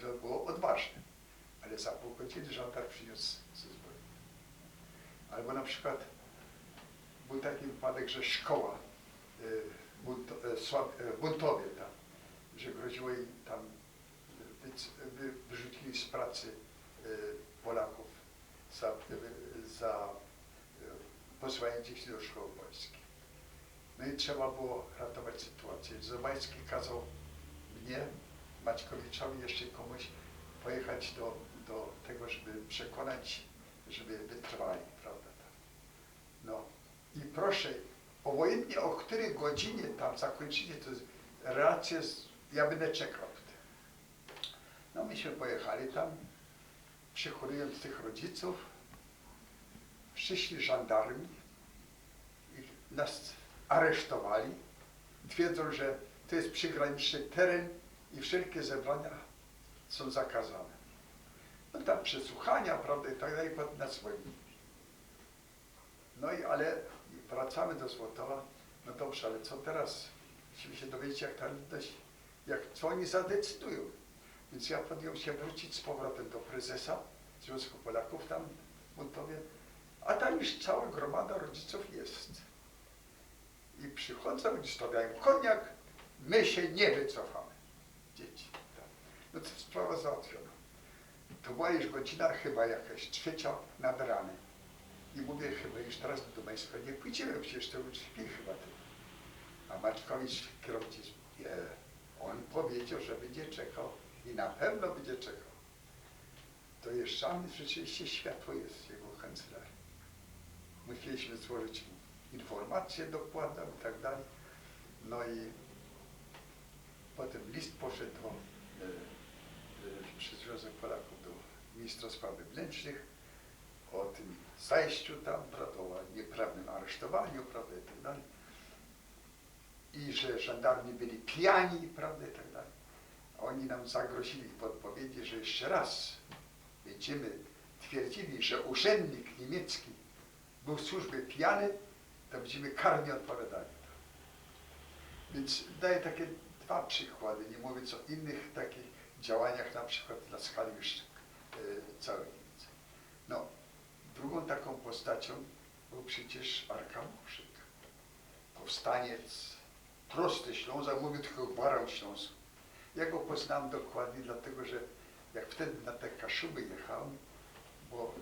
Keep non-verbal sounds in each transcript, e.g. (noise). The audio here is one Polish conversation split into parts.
to było odważne, ale za pół godziny żandar przyniósł ze zbroi. Albo na przykład był taki wypadek, że szkoła y, słab, y, buntowie tam, że groziło im tam, wyrzucili z pracy Polaków za, za posłanie dzieci do szkoły wojskiej. No i trzeba było ratować sytuację. Zobański kazał mnie, Maćkowiczowi, jeszcze komuś pojechać do, do tego, żeby przekonać, żeby wytrwali, prawda? No i proszę, obojętnie o której godzinie tam zakończycie to relację, ja będę czekał. No myśmy pojechali tam, przychowując tych rodziców, przyszli żandarmi i nas aresztowali, twierdzą, że to jest przygraniczny teren i wszelkie zebrania są zakazane. No tam przesłuchania, prawda, i tak dalej, na swoim. No i ale wracamy do Złotowa, no dobrze, ale co teraz? Musimy się dowiedzieć, jak ta ludność, jak, co oni zadecydują. Więc ja podjąłem się wrócić z powrotem do prezesa Związku Polaków tam w Buntowie, a tam już cała gromada rodziców jest. I przychodzą i stawiają koniak, my się nie wycofamy. Dzieci. Tak. No to sprawa załatwiona. To była już godzina chyba jakaś trzecia nad ranem. I mówię, chyba już teraz do Państwa nie pójdziemy, przecież to już śpi chyba ty. A Maćkowicz kierowcy, nie, on powiedział, że będzie czekał i na pewno będzie czekał. To jeszcze rzeczywiście światło jest w jego kancelarii. Musieliśmy złożyć informacje dokładną i tak dalej. No i potem list poszedł do, e, e, przez Związek Polaków do ministra spraw wewnętrznych o tym zajściu tam, prawda, o nieprawnym aresztowaniu, prawda, i tak dalej. I że żandarmi byli pijani, prawda, i tak dalej. A oni nam zagrozili w odpowiedzi, że jeszcze raz będziemy twierdzili, że urzędnik niemiecki był w służbie pijany, to będziemy karnie odpowiadali. Więc daję takie dwa przykłady, nie mówiąc o innych takich działaniach, na przykład na skali już e, całej Niemicy. No, drugą taką postacią był przecież Arkamuszyk. Powstaniec, prosty Ślązak, mówię tylko gwarą śląską. Ja go poznałem dokładnie, dlatego że jak wtedy na te Kaszuby jechałem, bo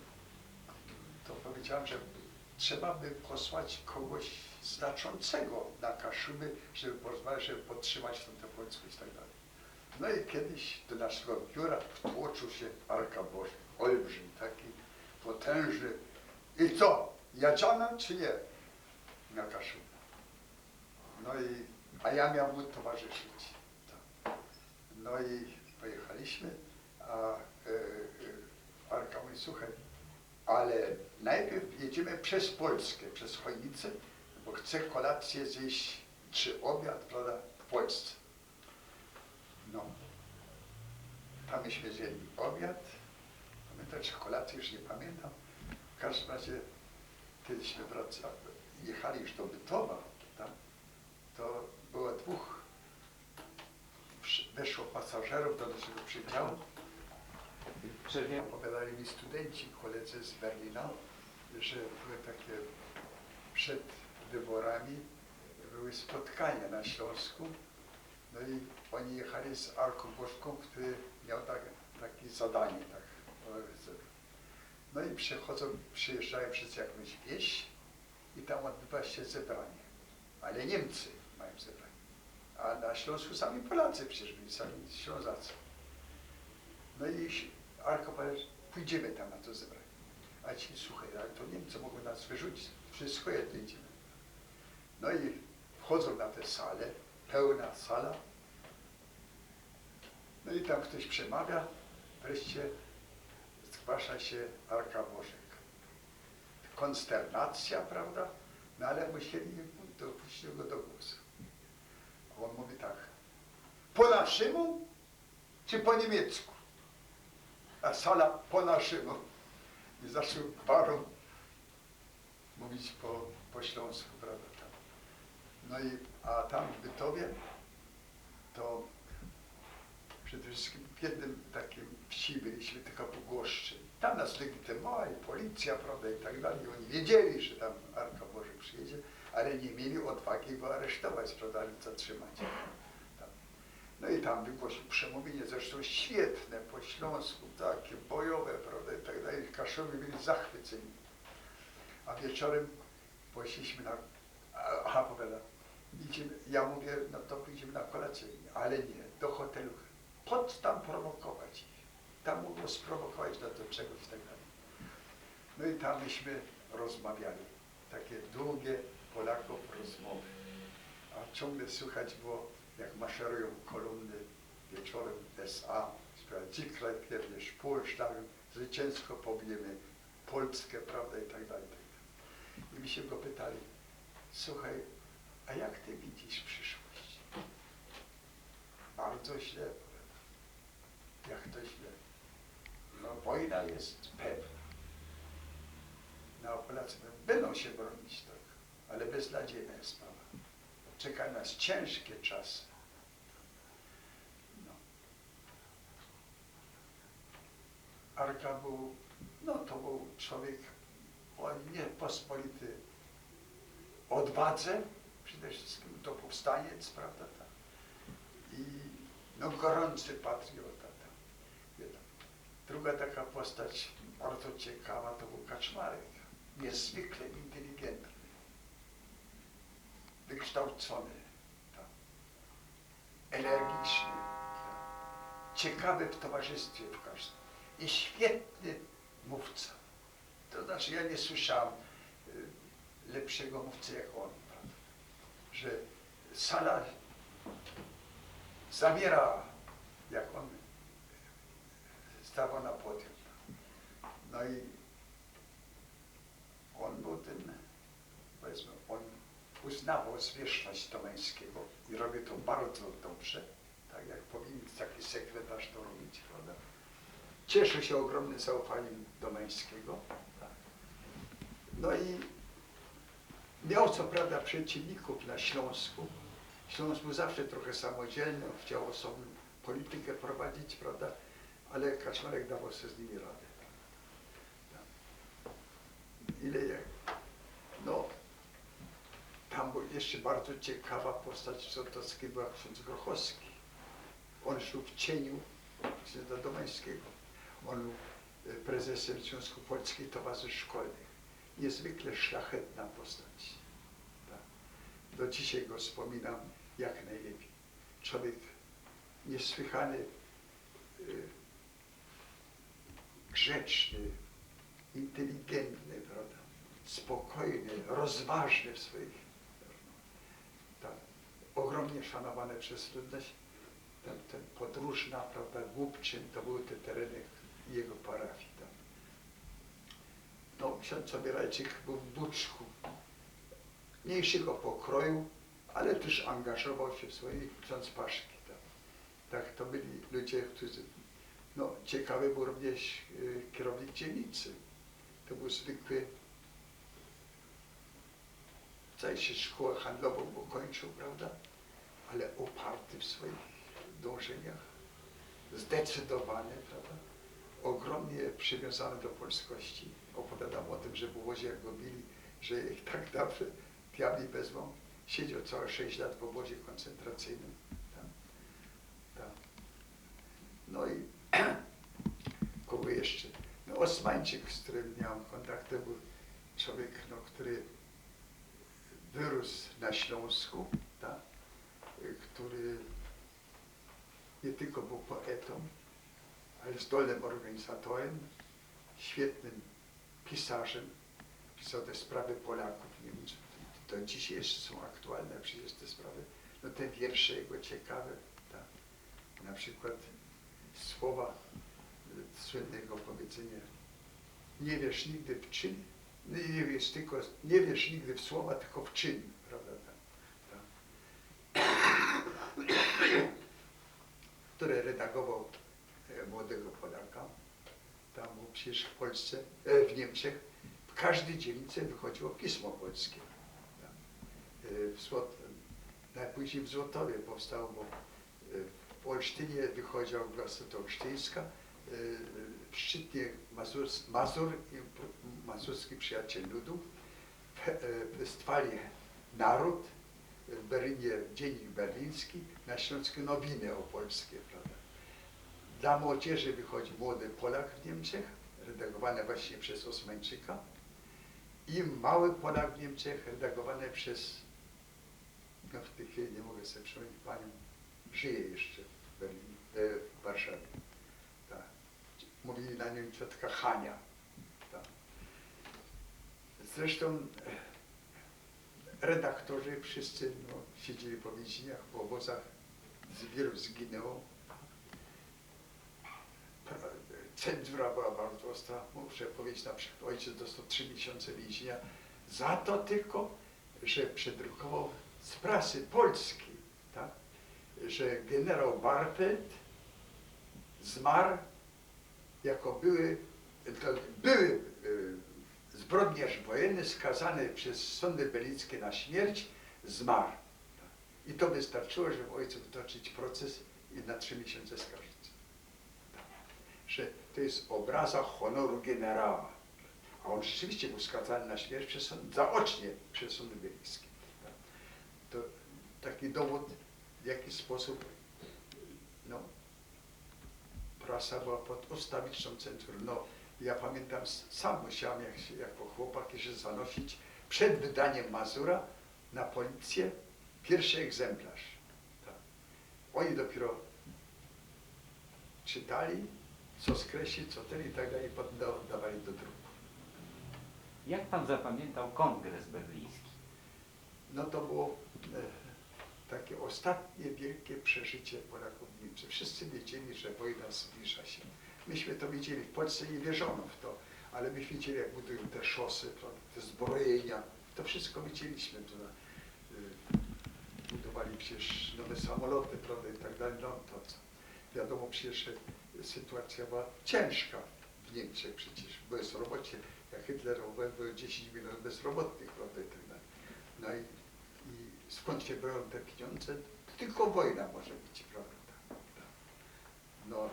to powiedziałem, że trzeba by posłać kogoś znaczącego na Kaszuby, żeby porozmawiać, żeby podtrzymać tę polskość i tak dalej. No i kiedyś do naszego biura wtłoczył się Arka Boże, olbrzym taki, potężny. I co, jadziana czy nie? Na Kaszuby. No i, a ja miałem mu towarzyszyć. No i pojechaliśmy, a e, e, Arka mówi, słuchaj, ale najpierw jedziemy przez Polskę, przez Chojnicę, bo chcę kolację zjeść, czy obiad, prawda, w Polsce. No, tam myśmy zjedli obiad, pamiętam, czy kolację, już nie pamiętam. W każdym razie, kiedyśmy wracali, jechali już do Bytowa, tam, to było dwóch, weszło pasażerów do naszego przydziału. Przerwie. Opowiadali mi studenci, koledzy z Berlina, że były takie przed wyborami, były spotkania na Śląsku. No i oni jechali z Arką Bożką, który miał tak, takie zadanie. Tak, no i przychodzą, przyjeżdżają przez jakąś wieś i tam odbywa się zebranie. Ale Niemcy mają zebranie. A na Śląsku sami Polacy przecież byli, sami Ślązacy. No i Arko pójdziemy tam na to zebranie. A ci, słuchaj, ale to Niemcy mogą nas wyrzucić. Wszystko jedno idziemy. No i wchodzą na tę salę, pełna sala. No i tam ktoś przemawia, wreszcie zgłasza się Arka Bożek. Konsternacja, prawda? No ale musieli dopuścić go do głosu. A on mówi tak, po naszemu czy po niemiecku? A sala po naszemu. I zaczął gwarą mówić po, po śląsku, prawda? Tam. No i, a tam w Bytowie to przede wszystkim w jednym takim wsi byliśmy, tylko po Głoszczy. Tam nas legitymowali, policja, prawda, i tak dalej. Oni wiedzieli, że tam Arka Boże przyjedzie, ale nie mieli odwagi go aresztować, prawda, ani zatrzymać. No i tam wygłosił przemówienie, zresztą świetne po śląsku, takie bojowe, prawda, i tak dalej. Kaszowie byli zachwyceni. A wieczorem poszliśmy na... Aha, powiada, idziemy, ja mówię, no to pójdziemy na kolację, ale nie, do hotelu. Pod tam prowokować ich. Tam mogło sprowokować do, do czegoś i tak dalej. No i tam myśmy rozmawiali. Takie długie Polaków rozmowy. A ciągle słychać było, jak maszerują kolumny wieczorem SA. Śpiewa Dziklaj Pierwiesz, Polsztawem, zwycięsko pobijemy Polskę, prawda, i tak dalej. i tak dalej. I my się go pytali, słuchaj, a jak ty widzisz przyszłość? Bardzo źle. Jak to źle? No wojna jest pewna. No Polacy będą się bronić tak, ale beznadziejna jest sprawa. Czeka nas ciężkie czasy. No. Arka był, no to był człowiek o niepospolity odwadze, przede wszystkim to powstaniec, prawda, tak. I no gorący patriota, pan. Druga taka postać bardzo ciekawa to był Kaczmarek. Niezwykle inteligentny, wykształcony, tak. energiczny, tak. ciekawy w towarzystwie w każdym i świetny mówca. To znaczy ja nie słyszałem y, lepszego mówcy jak on, prawda? że sala zawiera, jak on stawał na podium. No i on był tym, powiedzmy, on uznawał zwierzchność Domeńskiego i robił to bardzo dobrze, tak jak powinien taki sekretarz to robić, prawda? Cieszy się ogromnym zaufaniem Domeńskiego. Tak. No i miał co prawda przeciwników na Śląsku. Śląsk był zawsze trochę samodzielny, chciał osobną politykę prowadzić, prawda? Ale Kaczmarek dawał sobie z nimi radę. Tak. Ile jak? No, tam był jeszcze bardzo ciekawa postać Zotowskiej była ksiądz Grochowski. On żył w cieniu księdza Domańskiego. On był e, prezesem Związku Polskich Towarzystw Szkolnych. Niezwykle szlachetna postać. Tak. Do dzisiaj go wspominam jak najlepiej. Człowiek niesłychany, y, grzeczny, inteligentny, prawda? spokojny, rozważny w swoich. Ogromnie szanowany przez ludność. Ten, ten podróżna, prawda, Głupczyn, to były te tereny jego parafii. Tam. No, ksiądz Sobierajczyk był w Buczku, mniejszego pokroju, ale też angażował się w swojej ksiądz Paszki. Tak. tak, to byli ludzie, którzy, no, ciekawy był również y, kierownik dzielnicy. To był zwykły, zdaje się, szkołę handlową ukończył, prawda? Ale uparty w swoich dążeniach, zdecydowany, prawda? Ogromnie przywiązany do polskości. Opowiadam o tym, że w obozie jak go bili, że ich tak dobrze diabli wezmą. Siedział całe 6 lat w obozie koncentracyjnym. Tam, tam. No i (clears throat) kogo jeszcze? No Osmańczyk, z którym miałem to był człowiek, no, który wyrósł na Śląsku, y, który nie tylko był poetą, ale zdolnym organizatorem, świetnym pisarzem, pisał te sprawy Polaków, nie wiem, czy to dzisiaj jeszcze są aktualne przecież te sprawy, no te wiersze jego ciekawe, na przykład słowa y, słynnego powiedzenia, nie wiesz nigdy w czyn, nie wiesz tylko, nie wiesz nigdy w słowa, tylko w czyn, prawda, tak, tak. (coughs) które redagował e, młodego Polaka, tam był przecież w Polsce, e, w Niemczech, w każdej dzielnicy wychodziło pismo polskie. Tak. E, W Złot, najpóźniej w Złotowie powstało, bo w Olsztynie wychodziła Glasota Olsztyńska, w Szczytnie Mazur, Mazur i Mazurski Przyjaciel Ludu, w e, Naród, w Berlinie Dziennik Berliński, na Śląsku Nowiny Opolskie, prawda. Dla młodzieży wychodzi Młody Polak w Niemczech, redagowane właśnie przez Osmańczyka i Mały Polak w Niemczech, redagowane przez, no w tej chwili nie mogę sobie przypomnieć, panią, żyje jeszcze w Berlinie, e, w Warszawie. Tak. Mówili na nią ciotka Hania. Zresztą redaktorzy wszyscy no, siedzieli po więzieniach, w obozach, wielu zginęło. Cenzura była bardzo ostra. Muszę powiedzieć, na przykład ojciec dostał trzy miesiące więzienia za to tylko, że przedrukował z prasy polskiej, tak? że generał Barfeld zmarł jako były, były e, zbrodniarz wojenny skazany przez sądy berlińskie na śmierć, zmarł. I to wystarczyło, żeby ojcu wytoczyć proces i na trzy miesiące skarżyć. Że to jest obraza honoru generała. A on rzeczywiście był skazany na śmierć przez sąd, zaocznie przez sądy berlińskie. To taki dowód, w jaki sposób no, prasa była pod ustawiczną cenzurą. No, ja pamiętam, sam musiałem jak, się- jako chłopak jeszcze zanosić przed wydaniem Mazura na policję pierwszy egzemplarz. Tak. Oni dopiero czytali, co skreślić, co ten i tak dalej, i potem da- dawali do druku. Jak pan zapamiętał kongres berliński? No to było e, takie ostatnie wielkie przeżycie Polaków w Niemczech. Wszyscy wiedzieli, że wojna zbliża się. Myśmy to widzieli, w Polsce nie wierzono w to, ale myśmy widzieli, jak budują te szosy, te zbrojenia. To wszystko widzieliśmy. Y, Budowali przecież nowe samoloty, prawda, i tak dalej. No to co. Wiadomo przecież, sytuacja była ciężka w Niemczech przecież. Bezrobocie, jak Hitler było 10 milionów bezrobotnych, prawda, i tak dalej. No i, i skąd się biorą te pieniądze? Tylko wojna może być, prawda? No,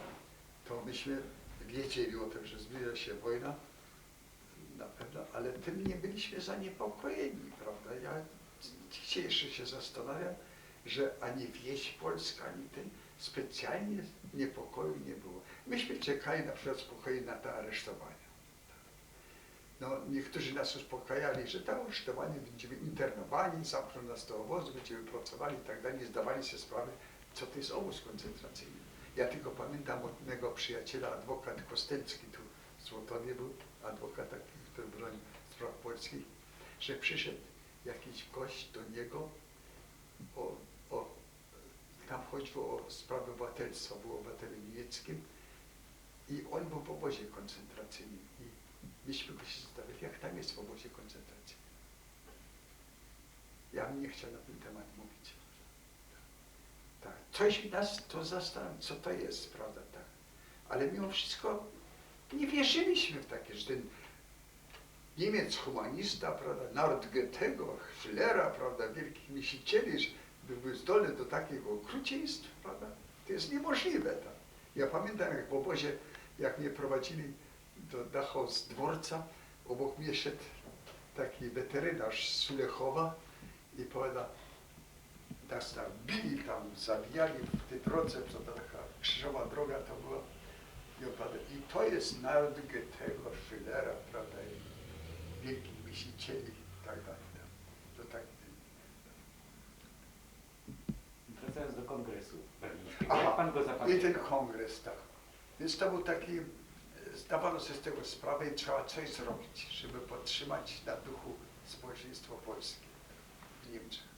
to myśmy wiedzieli o tym, że zbliża się wojna, na pewno, ale tym nie byliśmy zaniepokojeni, prawda? Ja dzisiaj jeszcze się zastanawiam, że ani wieś polska, ani ten specjalnie niepokoju nie było. Myśmy czekali na przykład spokojnie na te aresztowania. No, niektórzy nas uspokajali, że tam aresztowani będziemy internowani, zamkną nas do obozu, będziemy pracowali i tak dalej, nie zdawali sobie sprawy, co to jest obóz koncentracyjny. Ja tylko pamiętam od mego przyjaciela, adwokat Kostelski, tu w Złotowie był, adwokat taki, który bronił spraw polskich, że przyszedł jakiś gość do niego, o, o, tam chodziło o sprawę obywatelstwa, był obywatelem niemieckim i on był w obozie koncentracyjnym i myśmy go się zastanawiali, jak tam jest w obozie koncentracyjnym. Ja bym nie chciał na ten temat mówić. Coś nas to zastanawia, co to jest, prawda, tak. Ale mimo wszystko nie wierzyliśmy w takie, że ten Niemiec humanista, prawda, naród Goethego, Schillera, prawda, wielkich myślicieli, byłby zdolny do takiego okrucieństw, prawda, to jest niemożliwe. Tak. Ja pamiętam, jak w obozie, jak mnie prowadzili do Dachau z dworca, obok mnie szedł taki weterynarz z Sulechowa i powiedział, nas tam bili, tam zabijali w tej drodze, co to taka krzyżowa droga to była. I, to jest naród Goethego, Schillera, prawda, i wielkich myślicieli i tak dalej. To tak. Wracając do kongresu berlińskiego, jak pan go I ten zapamiętał? kongres, tak. Więc to był taki, zdawano sobie z tego sprawę i trzeba coś zrobić, żeby podtrzymać na duchu społeczeństwo polskie w Niemczech.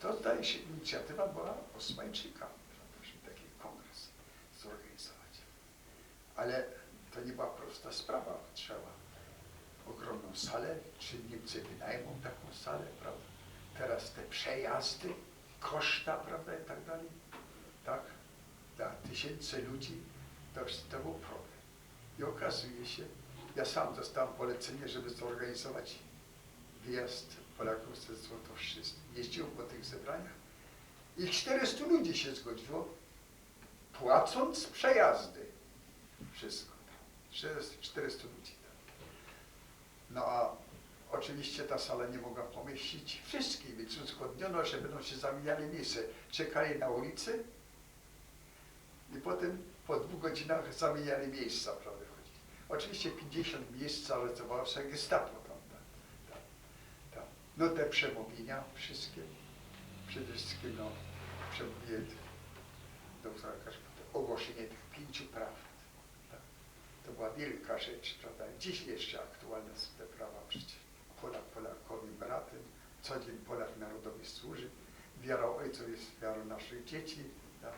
To zdaje się inicjatywa była Osmańczyka, żeby taki kongres zorganizować. Ale to nie była prosta sprawa, trzeba ogromną salę, czy Niemcy wynajmą taką salę, prawda? Teraz te przejazdy, koszta, prawda, i tak dalej, tak? Dla tysięcy ludzi to, to był problem. I okazuje się, ja sam dostałem polecenie, żeby zorganizować wyjazd Polaków ze Złotowszczyzny. Jeździłem po tych zebraniach I 400 ludzi się zgodziło, płacąc przejazdy. Wszystko. 400, 400 ludzi. tak. No a oczywiście ta sala nie mogła pomieścić wszystkich, więc uzgodniono, że będą się zamieniali miejsce. Czekali na ulicy i potem po dwóch godzinach zamieniali miejsca, prawda? Oczywiście 50 miejsc zalecowało sobie gestapo tam. Tak, tak, tak. No te przemówienia wszystkie, przede wszystkim no, przemówienie doktora Kaszpota, ogłoszenie tych pięciu prawd. Tak. To była wielka rzecz, prawda? Dziś jeszcze aktualne są te prawa przecież. Polak Polakowi bratem, co dzień Polak narodowi służy, wiara ojców jest wiarą naszych dzieci, tak?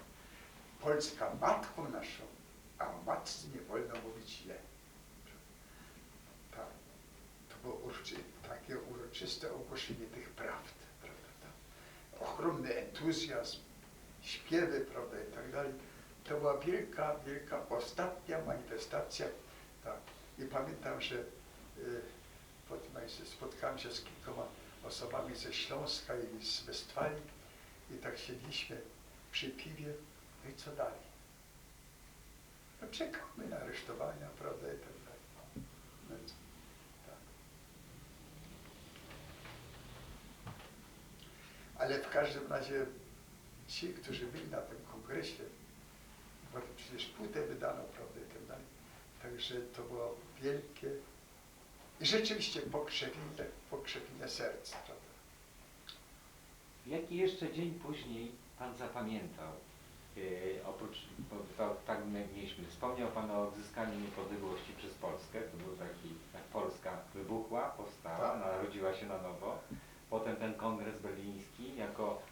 Polska matką naszą, a matce nie wolno mówić źle. Tak. To było uroczy, takie uroczyste ogłoszenie tych prawd, prawda? Ogromny entuzjazm, śpiewy, prawda, i tak dalej. To była wielka, wielka, ostatnia manifestacja. Tak. I pamiętam, że y, spotkałem się z kilkoma osobami ze Śląska i z Westfalii i tak siedliśmy przy piwie, no i co dalej? No czekamy na aresztowania, prawda, i tak dalej. No, i co? tak. Ale w każdym razie ci, którzy byli na tym kongresie, potem przecież płytę wydano, prawda, i tak dalej. Także to było wielkie i rzeczywiście pokrzepienie, pokrzepienie serca, prawda. Jaki jeszcze dzień później Pan zapamiętał? Yy, oprócz, bo to, tak my mieliśmy, wspomniał Pan o odzyskaniu niepodległości przez Polskę. To był taki, jak Polska wybuchła, powstała, Tak. narodziła się na nowo. Potem ten kongres berliński jako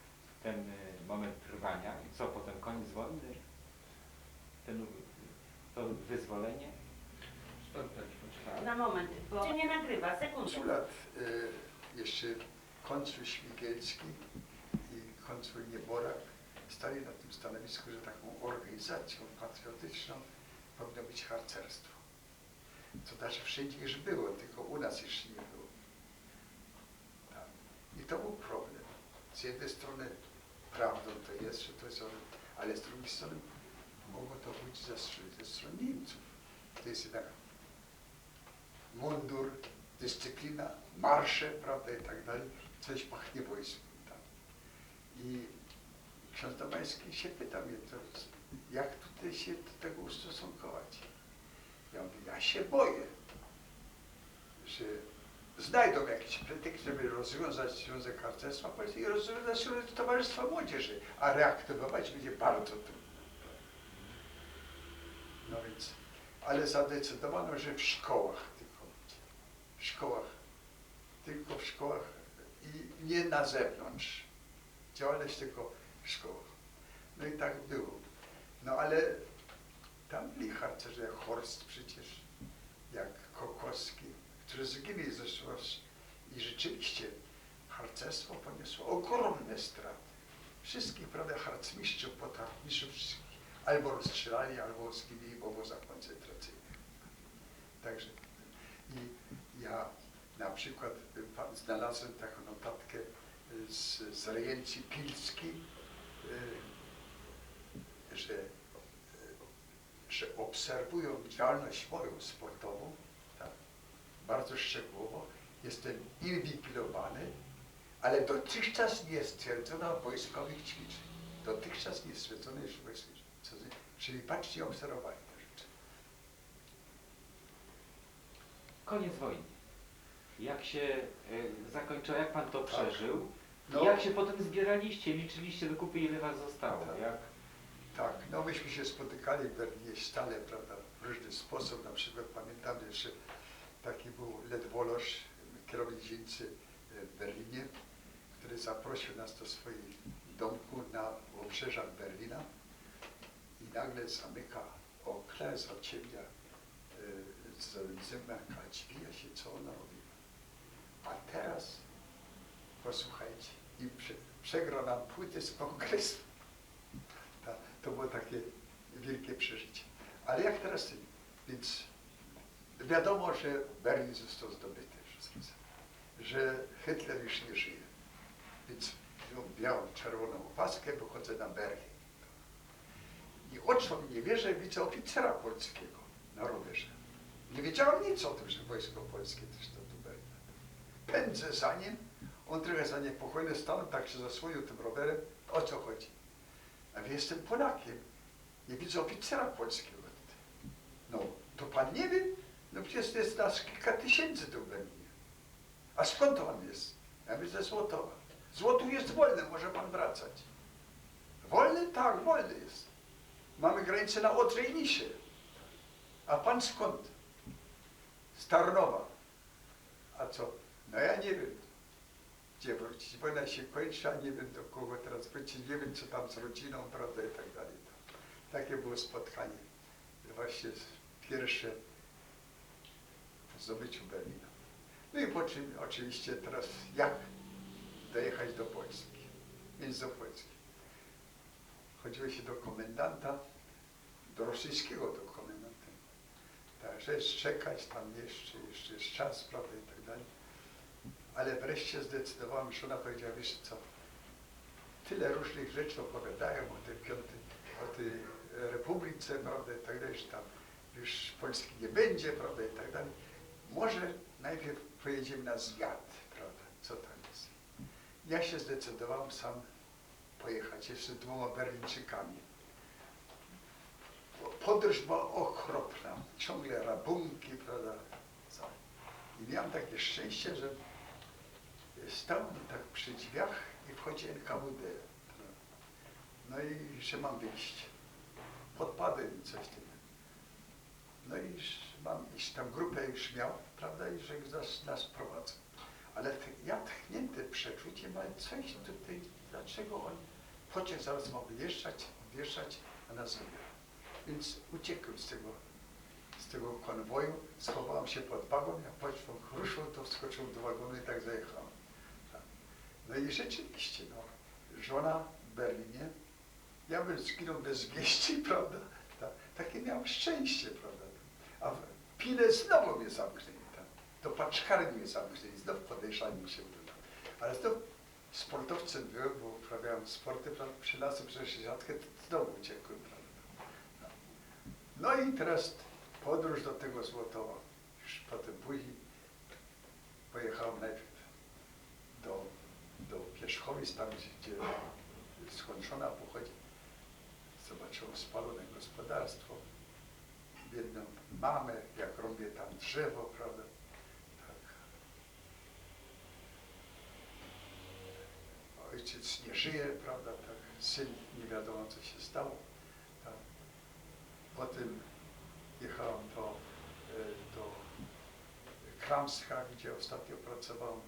ten y, moment trwania. I co, potem koniec wojny? Ten, to wyzwolenie? Na moment, bo cię nie nagrywa, sekundę. Zulat y, jeszcze konsul Śmigielski i konsul Nieborak stali na tym stanowisku, że taką organizacją patriotyczną powinno być harcerstwo. To znaczy wszędzie już było, tylko u nas jeszcze nie było. To był problem. Z jednej strony prawdą to jest, że to jest, ale z drugiej strony mogło to być ze, ze strony Niemców. To jest jednak mundur, dyscyplina, marsze, prawda, i tak dalej, coś pachnie wojskiem. Tak. I ksiądz Domański się pyta mnie, to, jak tutaj się do tego ustosunkować? Ja mówię, ja się boję, że znajdą jakiś pretekst, żeby rozwiązać Związek Harcerstwa Polskiego i rozwiązać Towarzystwo Młodzieży, a reaktywować będzie bardzo trudno. No więc, ale zadecydowano, że w szkołach tylko. W szkołach. Tylko w szkołach i nie na zewnątrz. Działalność tylko w szkołach. No i tak było. No ale tam byli harcerze, Horst przecież, jak Kokowski, którzy zginęli zresztą. I rzeczywiście harcerstwo poniosło ogromne straty. Wszystkich, prawda, harcmistrzów, potarmistrzów, wszystkich albo rozstrzelali, albo zginęli w obozach koncentracyjnych. Także i ja na przykład y, znalazłem taką notatkę y, z, z rejencji pilskiej, y, że, że obserwują działalność moją sportową, bardzo szczegółowo, jestem inwigilowany, ale dotychczas nie stwierdzono wojskowych ćwiczeń. Dotychczas nie stwierdzono jeszcze wojskowych ćwiczeń. Co z- Czyli patrzcie, obserwowali te rzeczy. Koniec wojny. Jak się y, zakończyło, jak Pan to Tak. przeżył? No. I jak się potem zbieraliście, liczyliście do kupy, ile Was zostało? Tak. Jak? Tak, no myśmy się spotykali w Berlinie stale, prawda, w różny sposób. Na przykład pamiętam, że taki był Led Wolosz, kierownik e, w Berlinie, który zaprosił nas do swojego domku na obrzeżach Berlina i nagle zamyka okna, zaciemnia, e, zamyka drzwi, ja się co ona robi. A teraz, posłuchajcie, i prze, przegrał nam płyty z kongresu. Ta, to było takie wielkie przeżycie. Ale jak teraz, więc wiadomo, że Berlin został zdobyty, wszystko, że Hitler już nie żyje. Więc no, białą, czerwoną opaskę, wychodzę na Berlin. I oczom nie wierzę, widzę oficera polskiego na rowerze. Nie wiedziałem nic o tym, że wojsko polskie też to tu będzie. Pędzę za nim, on trochę zaniepokojony stanął, tak się zasłonił tym rowerem. O co chodzi? A ja jestem Polakiem. Nie widzę oficera polskiego. No, to pan nie wie? No przecież jest nas kilka tysięcy tu w Berlinie. A skąd on jest? Ja mówię, ze Złotowa. Złotów jest wolny, może pan wracać. Wolny? Tak, wolny jest. Mamy granicę na Odrze i Nisie. A pan skąd? Z Tarnowa. A co? No ja nie wiem, gdzie wrócić. Wojna się kończy, a nie wiem do kogo teraz wrócić. Nie wiem, co tam z rodziną, prawda, i tak dalej. Takie było spotkanie. Właśnie pierwsze zdobyciu Berlina. No i po czym oczywiście teraz jak dojechać do Polski. Więc do Polski. Chodziło się do komendanta, do rosyjskiego do komendanta. Także czekać tam jeszcze, jeszcze jest czas, prawda, i tak dalej. Ale wreszcie zdecydowałem, że ona powiedziała, wiesz co, tyle różnych rzeczy opowiadają o tej piątej, o tej republice, prawda, i tak dalej, że tam już Polski nie będzie, prawda, i tak dalej. Może najpierw pojedziemy na zwiat, prawda, co tam jest. Ja się zdecydowałem sam pojechać jeszcze dwoma Berlińczykami. Podróż była okropna, ciągle rabunki, prawda. I miałem takie szczęście, że stałem tak przy drzwiach i wchodzi NKWD. No i że mam wyjść. Podpadłem coś takiego. No i mam iść tam grupę już miał, prawda, i że nas, nas prowadzą. Ale ja tchnięty przeczuciem, ale coś tutaj, dlaczego on, pociąg zaraz ma wyjeżdżać, odjeżdżać, a nas zabiera. Więc uciekłem z tego, z tego konwoju, schowałem się pod wagon, jak pociąg ruszył, to wskoczyłem do wagonu i tak zajechałem. Tak. No i rzeczywiście, no, żona w Berlinie, ja bym zginął bez wieści, (laughs) prawda? Tak, takie miałem szczęście, prawda? A Pile znowu mnie zamknęli tam. Do paczkarni mnie zamknęli, znowu podejrzani się uda. Ale znów sportowcem byłem, bo uprawiałem sporty? Przylazłem przez siatkę, to znowu uciekłem, prawda? No. no i teraz podróż do tego Złotowa. Już potem później pojechałem najpierw do, do Pierzchowic, tam gdzie skąd żona pochodzi. Zobaczyłem spalone gospodarstwo, biedną mamę, jak robię tam drzewo, prawda? Tak. Ojciec nie żyje, prawda? Tak. Syn nie wiadomo, co się stało. Tak. Potem jechałem do, e, do Kramska, gdzie ostatnio pracowałem.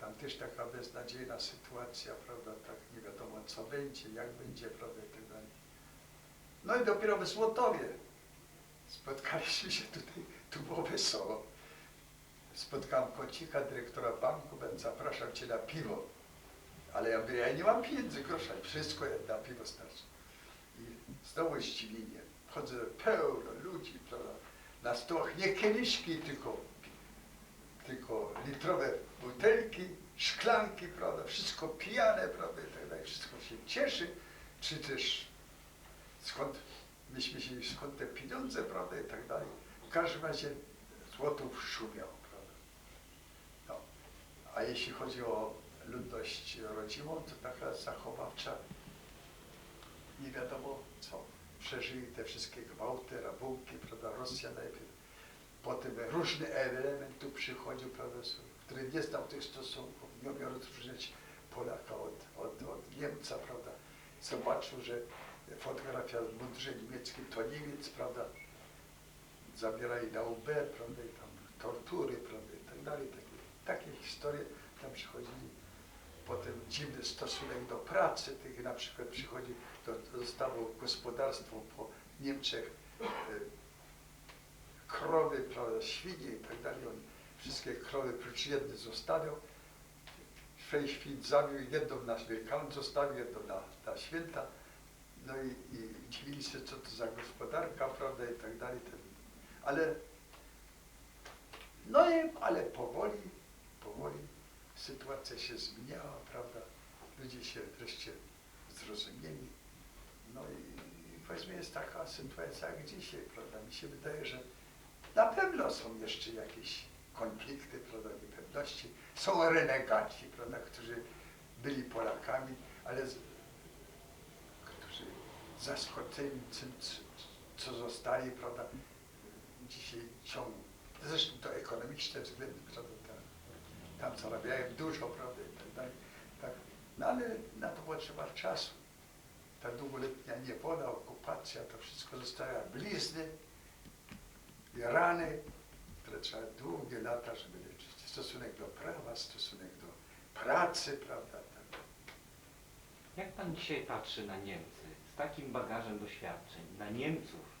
Tam też taka beznadziejna sytuacja, prawda? Tak nie wiadomo, co będzie, jak będzie, prawda? Tak dalej. No i dopiero w Złotowie spotkaliśmy się tutaj, tu było wesoło. Spotkałem kocika, dyrektora banku, ben zapraszam cię na piwo. Ale ja mówię, ja nie mam pieniędzy, grosza, wszystko na piwo starczy. I znowu zdziwienie. Wchodzę, pełno ludzi, prawda? Na stołach nie kieliszki, tylko, tylko litrowe butelki, szklanki, prawda? Wszystko pijane, prawda? I tak dalej. Wszystko się cieszy, czy też skąd myśmy się skąd te pieniądze, prawda, i tak dalej. W każdym razie złotów szumiał, prawda. No. A jeśli chodzi o ludność rodzimą, to taka zachowawcza, nie wiadomo co. Przeżyli te wszystkie gwałty, rabunki, prawda, Rosja najpierw. Potem różny element tu przychodził, prawda, który nie znał tych stosunków, nie umiał rozróżniać Polaka od, od, od Niemca, prawda. Zobaczył, że fotografia w mundurze niemieckim to Niemiec, prawda, zabierali na UB, prawda, i tam tortury, prawda, i tak dalej, takie, takie historie tam przychodzili. Potem dziwny stosunek do pracy, tych na przykład przychodzi, do, zostało gospodarstwo po Niemczech, e, krowy, prawda, świnie i tak dalej, on wszystkie krowy prócz jednej zostawiał, sześć świn zabił, jedną na Wielkanoc zostawił, jedną na, na święta, no i, i dziwili się, co to za gospodarka, prawda, i tak dalej. Ten, ale, no i, ale powoli, powoli sytuacja się zmieniała, prawda. ludzie się wreszcie zrozumieli. No i powiedzmy jest taka sytuacja jak dzisiaj, prawda? Mi się wydaje, że na pewno są jeszcze jakieś konflikty, prawda, niepewności. Są renegaci, prawda, którzy byli Polakami, ale z, zaskoczeni tym, co zostali, prawda, dzisiaj ciągną. Zresztą to ekonomiczne względy, prawda, tam, tam zarabiają dużo, prawda, i tak dalej. Tak. No ale na to potrzeba czasu. Ta długoletnia niewola, okupacja, to wszystko zostawia blizny i rany, które trzeba długie lata, żeby leczyć. Stosunek do prawa, stosunek do pracy, prawda, tak. Jak pan dzisiaj patrzy na Niemcy takim bagażem doświadczeń, na Niemców?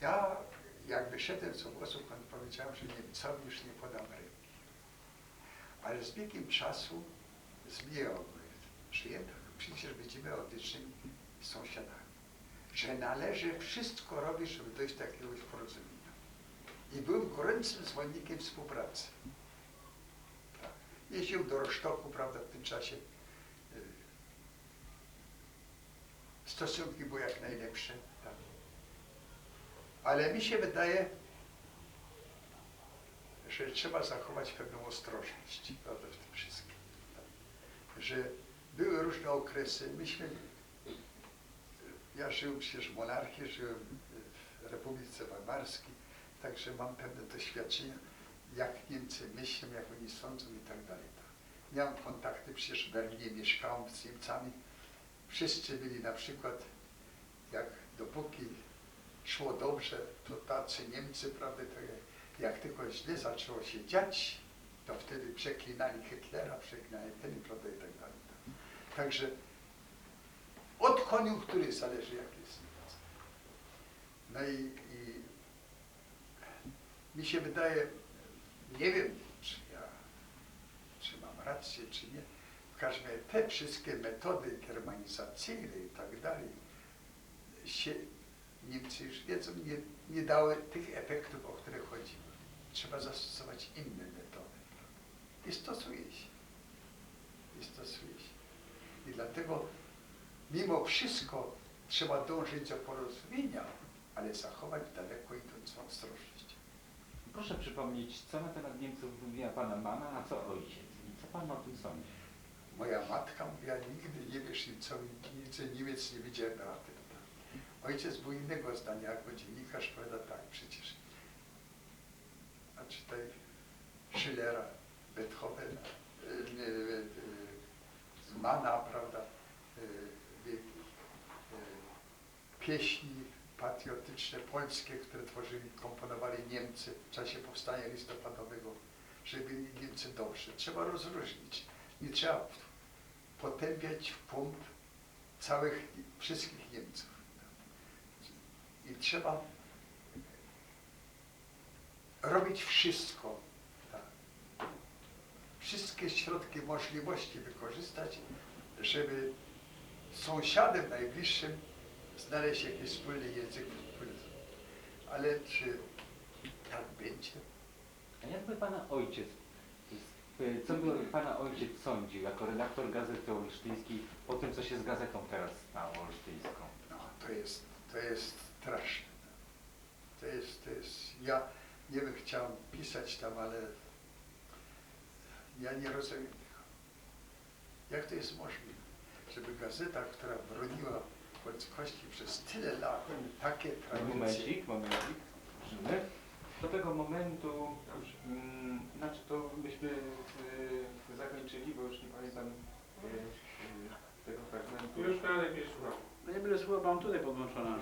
Ja jak wyszedłem z obozu, powiedziałem, że Niemcowi już nie podam ręki. Ale z biegiem czasu zmieniło jednak przecież będziemy odlicznymi sąsiadami. Że należy wszystko robić, żeby dojść do jakiegoś porozumienia. I byłem gorącym zwolennikiem współpracy. Tak. Jeździłem do Rosztoku, prawda, w tym czasie. y, Stosunki były jak najlepsze. Tak. Ale mi się wydaje, że trzeba zachować pewną ostrożność prawda, w tym wszystkim. Tak. Że były różne okresy. Myśmy, ja żyłem przecież w monarchii, żyłem w Republice Weimarskiej, także mam pewne doświadczenia, jak Niemcy myślą, jak oni sądzą i tak dalej. tak. Miałem kontakty, przecież w Berlinie mieszkałem z Niemcami. Wszyscy byli na przykład, jak dopóki szło dobrze, to tacy Niemcy, prawda, to jak, tylko źle zaczęło się dziać, to wtedy przeklinali Hitlera, przeklinali ten, prawda, i tak dalej. tak. Także od koniunktury zależy, jak jest. No i, i mi się wydaje, nie wiem, czy ja, czy mam rację, czy nie, w każdym razie te wszystkie metody germanizacyjne i tak dalej się Niemcy już wiedzą, nie, nie dały tych efektów, o które chodzi. Trzeba zastosować inne metody. I stosuje się. I stosuje się. I dlatego mimo wszystko trzeba dążyć do porozumienia, ale zachować daleko idącą ostrożność. Proszę przypomnieć, co na temat Niemców mówiła pana mama, a co ojciec? I co pan o tym sądzi? Moja matka mówiła, nigdy nie wiesz Niemcowi, nigdy Niemiec nie widziałem na tym. Ojciec był innego zdania, jako dziennikarz powiada tak przecież. A czytaj Schillera, Beethovena, y, nie, y, y, Mana, prawda, pieśni patriotyczne polskie, które tworzyli, komponowali Niemcy w czasie powstania listopadowego, że byli Niemcy dobrzy. Trzeba rozróżnić. Nie trzeba potępiać pomp całych, wszystkich Niemców. I trzeba robić wszystko, tak. wszystkie środki możliwości wykorzystać, żeby sąsiadem najbliższym znaleźć jakiś wspólny język. Ale czy tak będzie? A jakby pana ojciec, co by pana ojciec sądził jako redaktor Gazety Olsztyńskiej po tym, co się z gazetą teraz stało olsztyńską? No, to jest, to jest straszne. To jest, to jest, ja nie bym chciał pisać tam, ale ja nie rozumiem tego. Jak to jest możliwe, żeby gazeta, która broniła polskości przez tyle lat, takie tradycje, Momencik, momencik. Drżymy. Do tego momentu, mm, znaczy to byśmy y, zakończyli, bo już nie pamiętam y, y, tego fragmentu. Już Franek nie słuchał. No nie będę słuchał, bo mam tutaj podłączone.